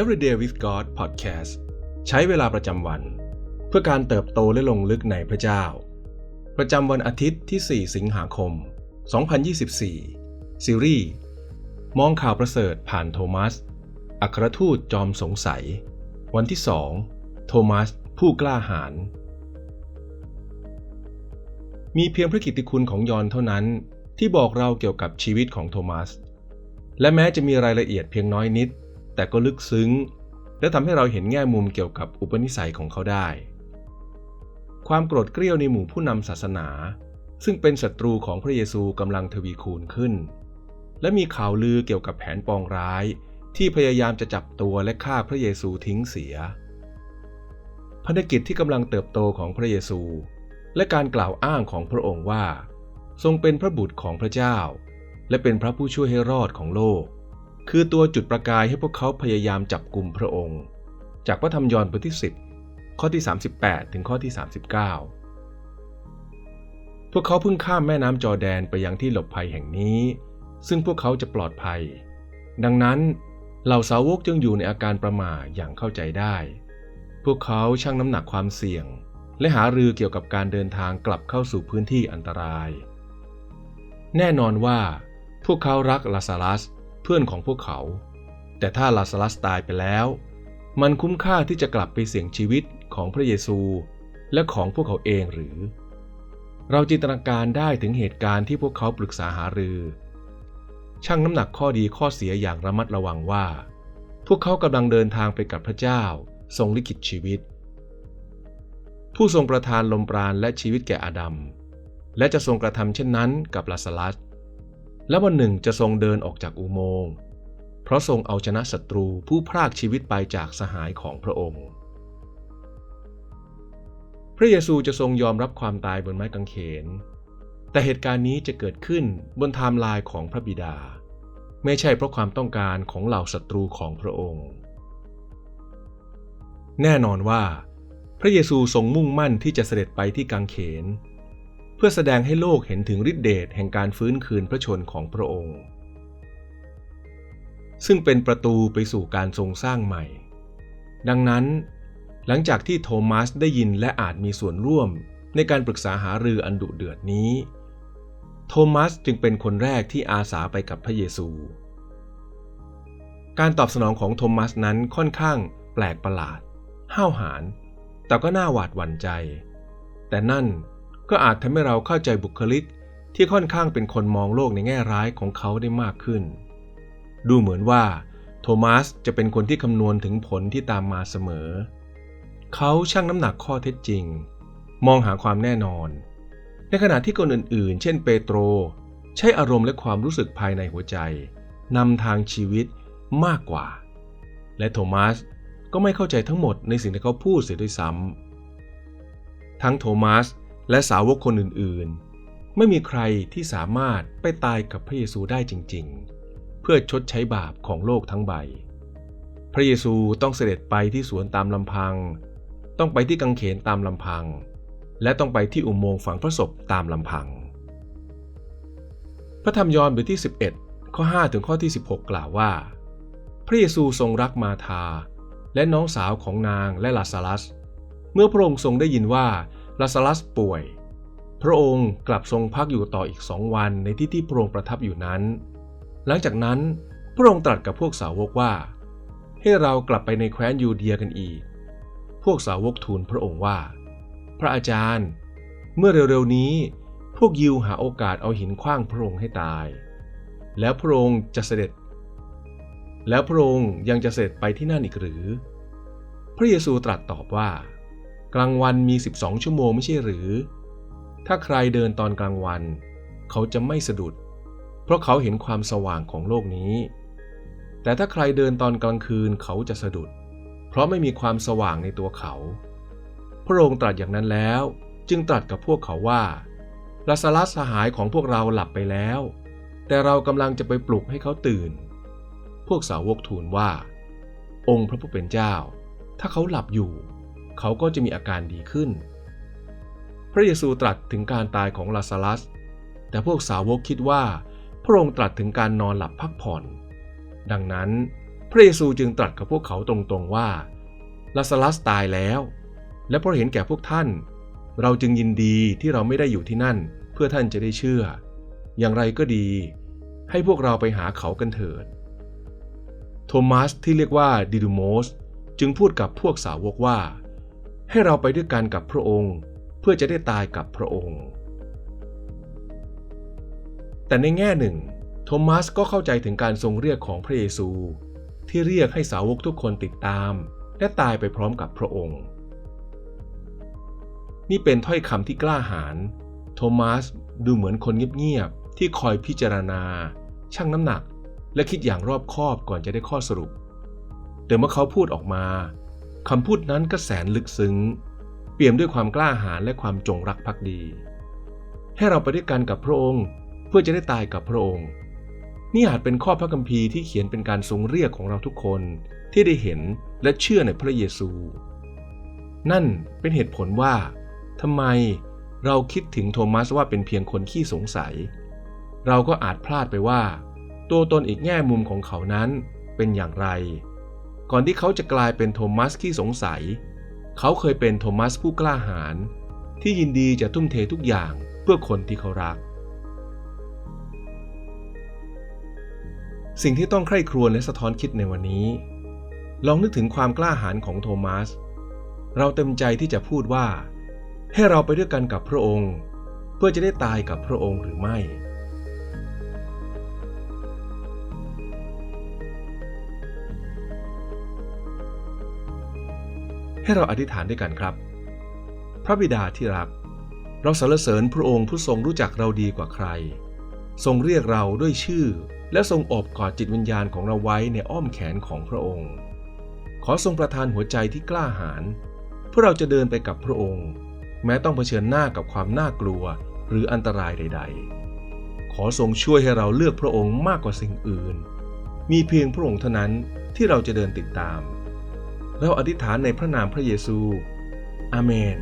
Everyday with God Podcast ใช้เวลาประจำวัน เพื่อการเติบโตและลงลึกในพระเจ้า ประจำวันอาทิตย์ที่ 4 สิงหาคม 2024 ซีรีส์ มองข่าวประเสริฐผ่านโทมัส อัครทูตจอมสงสัย วันที่ 2 โทมัส ผู้กล้าหาญมีเพียงพระกิตติคุณของยอนเท่านั้น ที่บอกเราเกี่ยวกับชีวิตของโทมัส และแม้จะมีรายละเอียดเพียงน้อยนิด แต่ก็ลึกซึ้ง และทำให้เราเห็นแง่มุมเกี่ยวกับอุปนิสัยของเขาได้ ความโกรธเกรี้ยวในหมู่ผู้นำศาสนา ซึ่งเป็นศัตรูของพระเยซูกำลังทวีคูณขึ้น และมีข่าวลือเกี่ยวกับแผนปองร้าย ที่พยายามจะจับตัวและฆ่าพระเยซูทิ้งเสียพันธกิจที่กำลังเติบโตของพระเยซู และการกล่าวอ้างของพระองค์ว่า ทรงเป็นพระบุตรของพระเจ้า และเป็นพระผู้ช่วยให้รอดของโลก คือตัวจุดประกายให้พวกเขาพยายามจับกลุ่มพระองค์ จากพระธรรมยอห์นบทที่ 10 ข้อที่ 38 ถึงข้อที่ 39 พวกเขาเพิ่งข้ามแม่น้ำจอแดนไปยังที่หลบภัยแห่งนี้ ซึ่งพวกเขาจะปลอดภัย ดังนั้นเหล่าสาวกจึงอยู่ในอาการประหม่าอย่างเข้าใจได้ พวกเขาชั่งน้ำหนักความเสี่ยง และหารือเกี่ยวกับการเดินทางกลับเข้าสู่พื้นที่อันตราย แน่นอนว่า พวกเขารักลาซาลัส เพื่อนของพวกเขา แต่ถ้าลาซาลัสตายไปแล้ว มันคุ้มค่าที่จะกลับไปเสี่ยงชีวิตของพระเยซู และของพวกเขาเองหรือ เราจินตนาการได้ถึงเหตุการณ์ที่พวกเขาปรึกษาหารือชั่งน้ำหนักข้อดีข้อเสียอย่างระมัดระวังว่า พวกเขากำลังเดินทางไปกับพระเจ้า ทรงลิขิตชีวิต ผู้ทรงประทานลมปราณและชีวิตแก่อาดัมและจะทรงกระทำเช่นนั้นกับลาสลัส และวันหนึ่งจะทรงเดินออกจากอุโมงค์ เพราะทรงเอาชนะศัตรูผู้พรากชีวิตไปจากสหายของพระองค์ พระเยซูจะทรงยอมรับความตายบนไม้กางเขน แต่เหตุการณ์นี้จะเกิดขึ้นบนไทม์ไลน์ของพระบิดา ไม่ใช่เพราะความต้องการของเหล่าศัตรูของพระองค์ แน่นอนว่า พระเยซูทรงมุ่งมั่นที่จะเสด็จไปที่กางเขน เพื่อแสดงให้โลกเห็นถึงฤทธิเดชแห่งการฟื้นคืนพระชนของพระองค์ ซึ่งเป็นประตูไปสู่การทรงสร้างใหม่ ดังนั้น หลังจากที่โทมัสได้ยินและอาจมีส่วนร่วมในการปรึกษาหารืออันดุเดือดนี้ โทมัสจึงเป็นคนแรกที่อาสาไปกับพระเยซู การตอบสนองของโทมัสนั้นค่อนข้างแปลกประหลาด ห้าวหาญแต่ก็น่าหวาดหวั่นใจ แต่นั่น ก็อาจทำให้เราเข้าใจบุคลิก ที่ค่อนข้างเป็นคนมองโลกในแง่ร้ายของเขาได้มากขึ้น ดูเหมือนว่า โทมัสจะเป็นคนที่คำนวณถึงผลที่ตามมาเสมอ เขาชั่งน้ำหนักข้อเท็จจริง มองหาความแน่นอน ในขณะที่คนอื่นๆ เช่นเปโตร ใช้อารมณ์และความรู้สึกภายในหัวใจนำทางชีวิตมากกว่า และโทมัสก็ไม่เข้าใจทั้งหมดในสิ่งที่เขาพูดเสียด้วยซ้ำทั้งโทมัส และสาวกคนอื่นๆ ไม่มีใครที่สามารถไปตายกับพระเยซูได้จริง ๆ เพื่อชดใช้บาปของโลกทั้งใบ พระเยซูต้องเสด็จไปที่สวนตามลำพัง ต้องไปที่กังเขนตามลำพัง และต้องไปที่อุโมงค์ฝังพระศพตามลำพัง พระธรรมยอห์นบทที่ 11 ข้อ 5 ถึงข้อที่ 16 กล่าวว่า พระเยซูทรงรักมาธาและน้องสาวของนางและลาซาลัส เมื่อพระองค์ทรงได้ยินว่า ลาซาลัสป่วย พระองค์กลับทรงพักอยู่ต่ออีกสองวันในที่ที่พระองค์ประทับอยู่นั้น หลังจากนั้นพระองค์ตรัสกับพวกสาวกว่า ให้เรากลับไปในแคว้นยูเดียกันอีก พวกสาวกทูลพระองค์ว่า พระอาจารย์ เมื่อเร็วๆนี้ พวกยิวหาโอกาสเอาหินคว้างพระองค์ให้ตาย แล้วพระองค์จะเสด็จ แล้วพระองค์ยังจะเสด็จไปที่นั่นอีกหรือ พระเยซูตรัสตอบว่า กลางวันมี 12 ชั่วโมงไม่ใช่หรือ ถ้าใครเดินตอนกลางวัน เขาจะไม่สะดุด เพราะเขาเห็นความสว่างของโลกนี้ แต่ถ้าใครเดินตอนกลางคืนเขาจะสะดุด เพราะไม่มีความสว่างในตัวเขา พระองค์ตรัสอย่างนั้นแล้ว จึงตรัสกับพวกเขาว่าลาซาลัสสหายของพวกเราหลับไปแล้ว แต่เรากำลังจะไปปลุกให้เขาตื่น พวกสาวกทูลว่า องค์พระผู้เป็นเจ้า ถ้าเขาหลับอยู่ เขาก็จะมีอาการดีขึ้น พระเยซูตรัสถึงการตายของลาซาลัส แต่พวกสาวกคิดว่า พระองค์ตรัสถึงการนอนหลับพักผ่อน ดังนั้น พระเยซูจึงตรัสกับพวกเขาตรงๆว่าลาซารัสตายแล้ว และเพราะเห็นแก่พวกท่าน เราจึงยินดีที่เราไม่ได้อยู่ที่นั่น เพื่อท่านจะได้เชื่อ อย่างไรก็ดี ให้พวกเราไปหาเขากันเถิด โทมัสที่เรียกว่าดิดูโมสจึงพูดกับพวกสาวกว่า ให้เราไปด้วยกันกับพระองค์ เพื่อจะได้ตายกับพระองค์ แต่ในแง่หนึ่ง โทมัสก็เข้าใจถึงการทรงเรียกของพระเยซู ที่เรียกให้สาวกทุกคนติดตาม และตายไปพร้อมกับพระองค์ นี่เป็นถ้อยคำที่กล้าหาญโทมัสดูเหมือนคนเงียบๆที่คอยพิจารณาชั่งน้ำหนัก และคิดอย่างรอบคอบก่อนจะได้ข้อสรุป แต่เมื่อเขาพูดออกมา คำพูดนั้นก็แสนลึกซึ้ง เปี่ยมด้วยความกล้าหาญและความจงรักภักดี ให้เราไปด้วยกันกับพระองค์ เพื่อจะได้ตายกับพระองค์ นี่อาจเป็นข้อพระคัมภีร์ที่เขียนเป็นการทรงเรียกของเราทุกคนที่ได้เห็นและเชื่อในพระเยซู นั่นเป็นเหตุผลว่าทำไมเราคิดถึงโทมัสว่าเป็นเพียงคนขี้สงสัย เราก็อาจพลาดไปว่า ตัวตนอีกแง่มุมของเขานั้นเป็นอย่างไร ก่อนที่เขาจะกลายเป็นโทมัสขี้สงสัย เขาเคยเป็นโทมัสผู้กล้าหาญที่ยินดีจะทุ่มเททุกอย่างเพื่อคนที่เขารัก สิ่งที่ต้องใคร่ครวญและสะท้อนคิดในวันนี้ ลองนึกถึงความกล้าหาญของโทมัส เราเต็มใจที่จะพูดว่า ให้เราไปด้วยกันกับพระองค์ เพื่อจะได้ตายกับพระองค์หรือไม่ ให้เราอธิษฐานด้วยกันครับ พระบิดาที่รัก เราสรรเสริญพระองค์ผู้ทรงรู้จักเราดีกว่าใคร ทรงเรียกเราด้วยชื่อ และทรงอบกอดจิตวิญญาณของเราไว้ในอ้อมแขนของพระองค์ ขอทรงประทานหัวใจที่กล้าหาญเพื่อเราจะเดินไปกับพระองค์ แม้ต้องเผชิญหน้ากับความน่ากลัวหรืออันตรายใด ๆ ขอทรงช่วยให้เราเลือกพระองค์มากกว่าสิ่งอื่น มีเพียงพระองค์เท่านั้นที่เราจะเดินติดตาม แล้วอธิษฐานในพระนามพระเยซู อาเมน